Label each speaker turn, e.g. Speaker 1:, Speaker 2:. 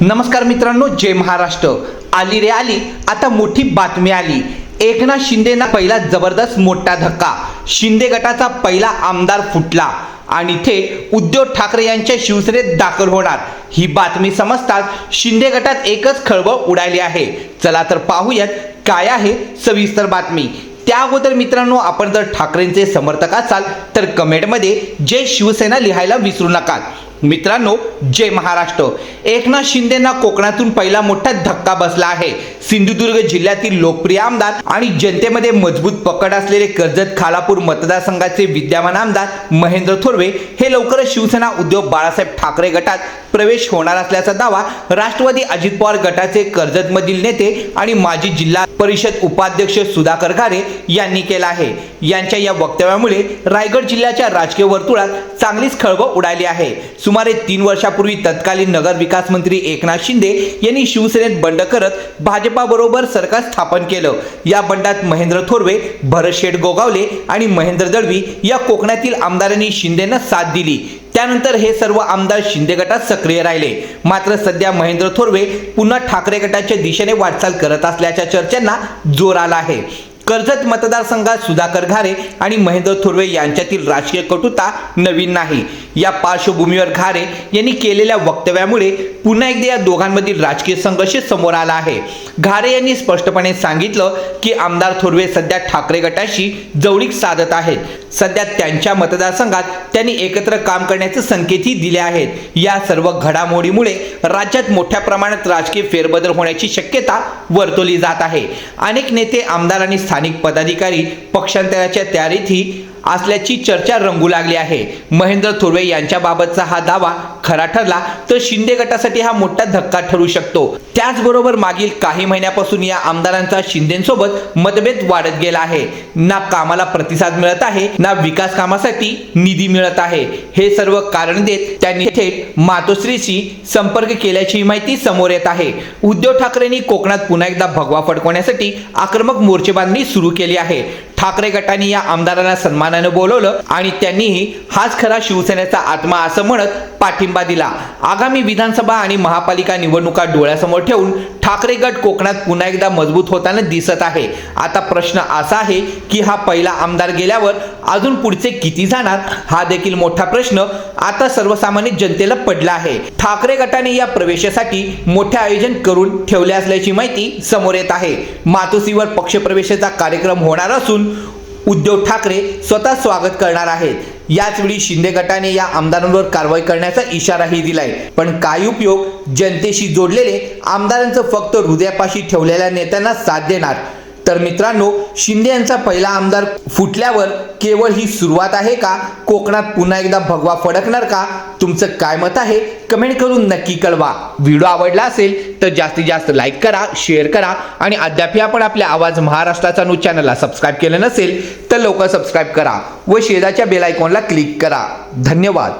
Speaker 1: नमस्कार मित्रांनो जय महाराष्ट्र. आली रे आली आता मोठी बातमी आली. एकनाथ शिंदेना पहिला जबरदस्त मोठा धक्का. शिंदे गटाचा पहिला आमदार फुटला. आणि इथे उद्धव ठाकरे यांच्या शिवसेनेत दाखल होणार. ही बातमी समजताच शिंदे गटात एकच खळबळ उडाली आहे. चला तर पाहूयात काय आहे सविस्तर बातमी. त्या अगोदर मित्रांनो आपण जर ठाकरेंचे समर्थक असाल तर कमेंटमध्ये जय शिवसेना लिहायला विसरू नका. मित्रांनो जय महाराष्ट्र. एकनाथ शिंदेना कोकणातून पहिला मोठा धक्का बसला आहे. सिंधुदुर्ग जिल्ह्यातील लोकप्रिय आमदार आणि जनतेमध्ये मजबूत पकड असलेले कर्जत खालापूर मतदारसंघाचे विद्यमान आमदार महेंद्र थोरवे हे लवकरच शिवसेना उद्धव बाळासाहेब ठाकरे गटात प्रवेश होणार असल्याचा दावा राष्ट्रवादी अजित पवार गटाचे कर्जतमधील नेते आणि माजी जिल्हा परिषद उपाध्यक्ष सुधाकर घारे यांनी केला आहे. यांच्या या वक्तव्यामुळे रायगड जिल्ह्याच्या राजकीय वर्तुळात चांगलीच खळबळ उडाली आहे. सुमारे तीन वर्षापूर्वी तत्कालीन नगर विकास मंत्री एकनाथ शिंदे यांनी शिवसेनेत बंड करत भाजपाबरोबर सरकार स्थापन केलं. या बंडात महेंद्र थोरवे भरत शेठ गोगावले आणि महेंद्र दळवी या कोकणातील आमदारांनी शिंदेना साथ दिली. त्यानंतर हे सर्व आमदार शिंदे गटात सक्रिय राहिले. मात्र सध्या महेंद्र थोरवे पुन्हा ठाकरे गटाच्या दिशेने वाटचाल करत असल्याच्या चर्चांना जोर आला आहे. कर्जत मतदारसंघात सुधाकर घारे आणि महेंद्र थोरवे यांच्यातील राजकीय कटुता नवीन नाही. या पार्श्वभूमीवर घारे यांनी केलेल्या वक्तव्यामुळे पुन्हा एकदा या दोघांमधील राजकीय संघर्ष समोर आला आहे. घारे यांनी स्पष्टपणे सांगितलं की आमदार थोरवे सध्या ठाकरे गटाशी जवळीक साधत आहेत. सध्या त्यांच्या मतदारसंघात त्यांनी एकत्र काम करण्याचे संकेतही दिले आहेत. या सर्व घडामोडीमुळे राज्यात मोठ्या प्रमाणात राजकीय फेरबदल होण्याची शक्यता वर्तवली जात आहे. अनेक नेते आमदार आणि स्थानिक पदाधिकारी पक्षांतराच्या तयारीतही असल्याची चर्चा रंगू लागली आहे. महेंद्र थोरवे यांच्याबाबतचा हा दावा खरा ठरला तर शिंदे गटासाठी हा मोठा धक्का ठरू शकतो. त्याचबरोबर मागील काही महिन्यापासून या आमदारांचा शिंदेसोबत मतभेद वाढत गेला आहे. ना कामाला प्रतिसाद मिळत आहे ना विकास कामासाठी निधी मिळत आहे. हे सर्व कारण देत त्यांनी थेट मातोश्रीशी संपर्क केल्याची माहिती समोर येत आहे. उद्धव ठाकरेंनी कोकणात पुन्हा एकदा भगवा फडकवण्यासाठी आक्रमक मोर्चेबांधणी सुरू केली आहे. ठाकरे गटाने या आमदारांना सन्मानाने बोलवलं आणि त्यांनीही हाच खरा शिवसेनेचा आत्मा असं म्हणत पाठिंबा दिला. आगामी विधानसभा आणि महापालिका निवडणुका डोळ्यासमोर ठेवून ठाकरे गट कोकणात पुन्हा एकदा मजबूत होताना दिसत आहे. आता प्रश्न असा आहे की हा पहिला आमदार गेल्यावर अजून पुढचे किती जाणार? हा देखील मोठा प्रश्न आता सर्वसामान्य जनतेला पडला आहे. ठाकरे गटाने या प्रवेशासाठी मोठे आयोजन करून ठेवले असल्याची माहिती समोर येत आहे. मातोसीवर पक्षप्रवेशाचा कार्यक्रम होणार असून उद्धव ठाकरे स्वतः स्वागत करणार आहेत. याचवेळी शिंदे गटाने या आमदारांवर कारवाई करण्याचा इशाराही दिलाय. पण काय उपयोग जनतेशी जोडलेले आमदारांचं फक्त हृदयापाशी ठेवलेल्या नेत्यांना साथ देणार. तर मित्रांनो शिंदे यांचा पहिला आमदार फुटल्यावर केवळ ही सुरुवात आहे का? कोकणात पुन्हा एकदा भगवा फडकणार का? तुमचं काय मत आहे? कमेंट करून नक्की कळवा. व्हिडिओ आवडला असेल तर जास्तीत जास्त लाईक करा शेअर करा आणि अद्यापही आपण आपल्या आवाज महाराष्ट्राचा न्यूज चॅनलला सबस्क्राईब केलं नसेल तर लवकर सबस्क्राईब करा व शेजारच्या बेल आयकॉनला क्लिक करा. धन्यवाद.